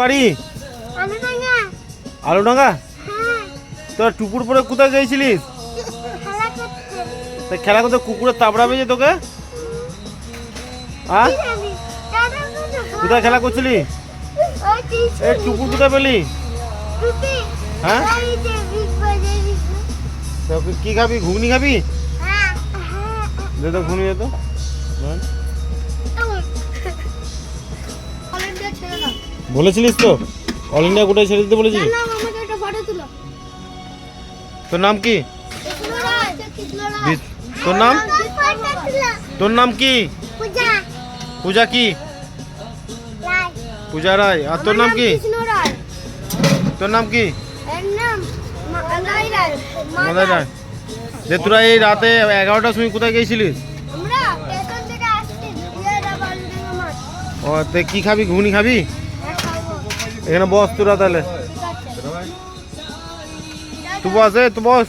বাড়ি? আলুডাঙ্গা। হ্যাঁ। তোর টুকুর পরে কোথায় গেছিলিস খেলা তা খেলা করতে কুকুরের তাবড়াবে যে তোকে? হ্যাঁ? কোনো কোথায় খেলা করছিলি? ওই টিস এ টুকুর কোথায় পেলি? হ্যাঁ? কি খাবি? ঘুগনি খাবি? হ্যাঁ হ্যাঁ। দে তো ঘুগনি তো। বলেছিলিস তো? অল ইন্ডিয়া কোথায় ছেড়ে দিতে বলেছিলি? তোর নাম কি? তোর নাম? তোর নাম কি? পূজা। কি? পূজা রায়। আর তোর নাম কি? তোর নাম কি? মাদার রায়। যে তোরা এই রাতে এগারোটার সময় কোথায় গেছিলিস ও তে কি খাবি? ঘুগনি খাব? এখানে বস তোরা তাহলে। তু আছে বস এ তুই বস।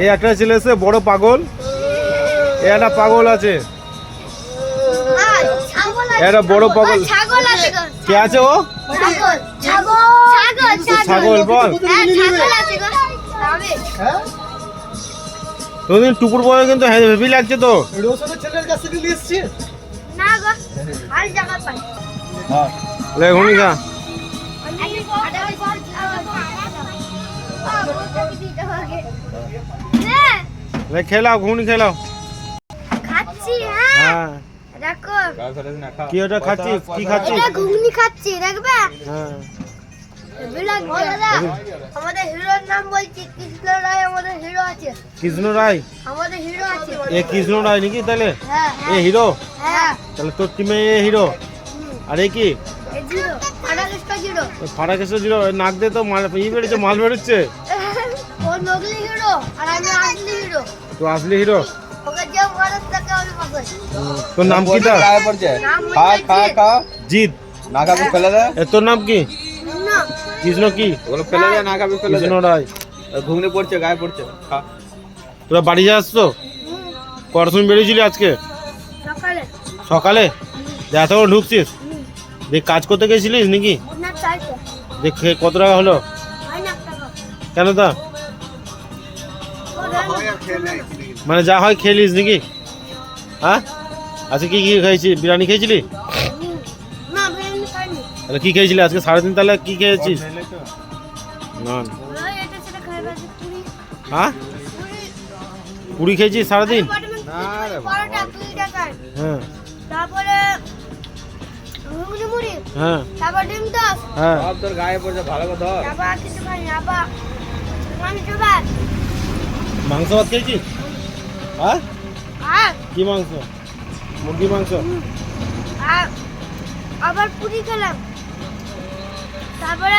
এই একটা ছেলে এসে বড় পাগল। এ একটা পাগল আছে। একটা বড় পাগল। আছে। কে আছে ও? ছাগল ছাগল। ছাগল ছাগল বল হ্যাঁ ছাগল আছে তোদিন টুকুর বয়ে কিন্তু হেভি লাগছে তো। রোশনের ছেলের কাছ থেকে নিয়ে এসছি না গো আর জায়গা পাই লে ঘুগনি খা হ্যাঁ, লে খেলাও ঘুগনি খেলাও। খাচ্ছি হ্যাঁ। হ্যাঁ। কি ওটা খাচ্ছিস? কি খাচ্ছিস? এটা ঘুগনি খাচ্ছি দেখবে? হ্যাঁ। আমাদের হিরোর নাম বলছি কৃষ্ণ রায় আমাদের হিরো আছে। কৃষ্ণ রায়? আমাদের হিরো আছে। এ কৃষ্ণ রায় নাকি তাহলে? হ্যাঁ এ হিরো? হ্যাঁ। তাহলে তোর টিমে এ হিরো? আর এ কি? এ জিরো আনালিস্ট জিরো। ফাটা কেসে জিরো নাক দিয়ে তো মাল ই বেড়েছে মাল বেরোচ্ছে। ও নকলি হিরো আর আমি আসলি হিরো। তো আসলি হিরো? তোর নাম কি তা? গায়ে পড়ছে। নাম খা খা খা। জিৎ। না ফেলে দে। তোর নাম কি? না কৃষ্ণ কি? ওগুলো ফেলে দে না খাবি ফেলে দে। কৃষ্ণ রায়। ঘুগনি পড়ছে গায়ে পড়ছে। খা। তোরা বাড়ি যাস তো? কটার সময় বেরিয়েছিলি আজকে? সকালে। সকালে? যে এতক্ষণ ঢুকছিস? দেখ কাজ করতে গেছিলিস নাকি? দেখ কত টাকা হলো? কেন তা। মানে যা হয় খেলিস নাকি? হ্যাঁ? আজকে কি কি খেয়েছি বিরিয়ানি খেয়েছিলি তাহলে কি খেয়েছিলি আজকে? সাড়ে তিন তাহলে কি খেয়েছিস? না হ্যাঁ? পুরি খেয়েছিস সারাদিন? হ্যাঁ। তারপরে হ্যাঁ। তারপর ডিম দশ হ্যাঁ। সব তোর গায়ে পড়ছে ভালো কথা তারপর কিছু খাইনি আবার মাংস ভাত মাংস ভাত খেয়েছিস? হ্যাঁ? আর কি মাংস? মুরগি মাংস? আর আবার পুরি খেলাম। তারপরে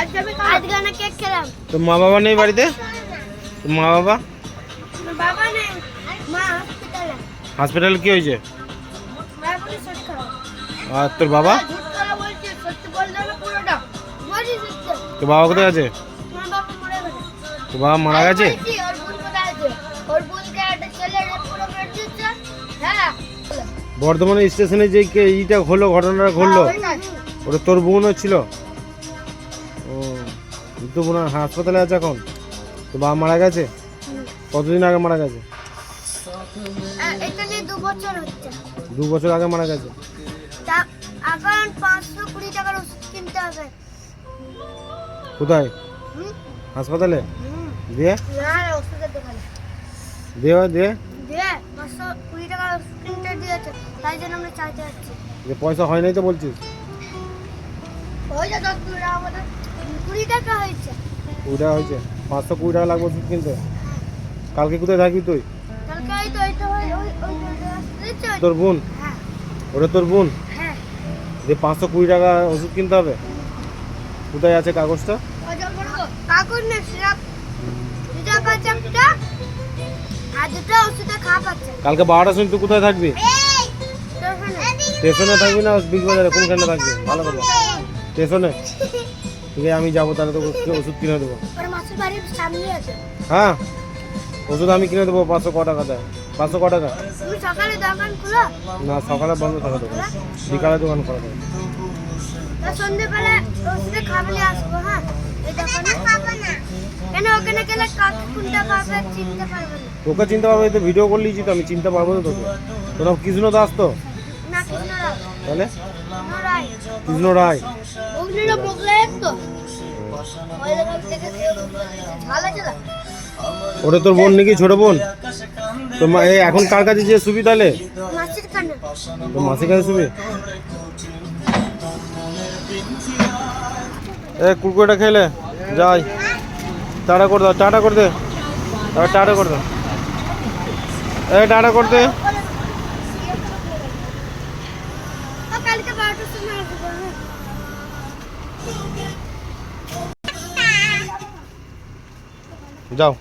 আধখানা কেক খেলাম। তো মা বাবা নেই বাড়িতে? তো মা বাবা? বাবা নেই মা হসপিটালে হসপিটালে কি হয়েছে? আর তোর বাবা? তোর বাবা কোথায় আছে? বাবা তোর বাবা মারা গেছে? হ্যাঁ। বর্ধমানে স্টেশনে যে এইটা হলো ঘটনাটা ঘটলো হ্যাঁ, ওটা তোর বোনও ছিল? বোন হাসপাতালে আছে এখন? তো বাবা মারা গেছে। কতদিন আগে মারা গেছে? দু বছর আগে মারা গেছে? এখন পাঁচশো কুড়ি টাকার ওষুধ কিনতে হবে। কোথায়? হাসপাতালে? দিয়ে? দোকানে। দিয়ে দিয়ে? দিয়ে পয়সা হয় নাই তো বলছিস কুড়ি টাকা হয়েছে। কুড়ি টাকা হয়েছে? পাঁচশো কুড়ি টাকা লাগবে ওষুধ কিনতে? কালকে কোথায় থাকবি তুই? তোর বোন? হ্যাঁ। ওটা তোর বোন? হ্যাঁ। যে পাঁচশো কুড়ি টাকা ওষুধ কিনতে হবে? কোথায় আছে কাগজটা? কাকুর না সিরাপ। সিরাপ আছে একটা। আর দুটো ওষুধে খাওয়া পাচ্ছে। কালকে বারোটার সময় তুই কোথায় থাকবি? স্টেশনে থাকবি না বিগ বাজারে? কোনখানে থাকবি? ভালো কথা। স্টেশনে? ঠিক আছে আমি যাব তাহলে তোকে ওষুধ কিনে দেবো। ওর মাসির বাড়ির সামনে আছে। হ্যাঁ? ওষুধ আমি কিনে দেবো পাঁচশো ক টাকা দেয়। পাঁচশো ক টাকা? তুমি সকালে দোকান খুলো। না সকালে বন্ধ থাকে দোকান। বিকালে দোকান করা যাবে তা সন্ধ্যেবেলা ওষুধে খাবলে আসব হ্যাঁ? এই দোকানে? খাব না। কেন ওখানে গেলে কাকে কোনটা পাবে চিনতে পারবে না। তোকে চিনতে পারব এই তো ভিডিও করলিছি তো আমি চিনতে পারব তো তোকে। তোর কৃষ্ণ দাস তো? না তাহলে? কৃষ্ণ রায় কৃষ্ণ রায় ওগুলো মোগলাই তো। ওই দোকান থেকে ঝাল আছে না ওটা তোর বোন নাকি ছোট বোন? তো এখন কার কাছে যে সুবি তাহলে? তো মাসির কাছে সুবি এ কুকুরটা খেলে যাই। টাটা করে দাও টাটা করে দে। টাটা করে দাও এ টাটা করে দে ও কালকে বারোটার সময় আসব হ্যাঁ যাও।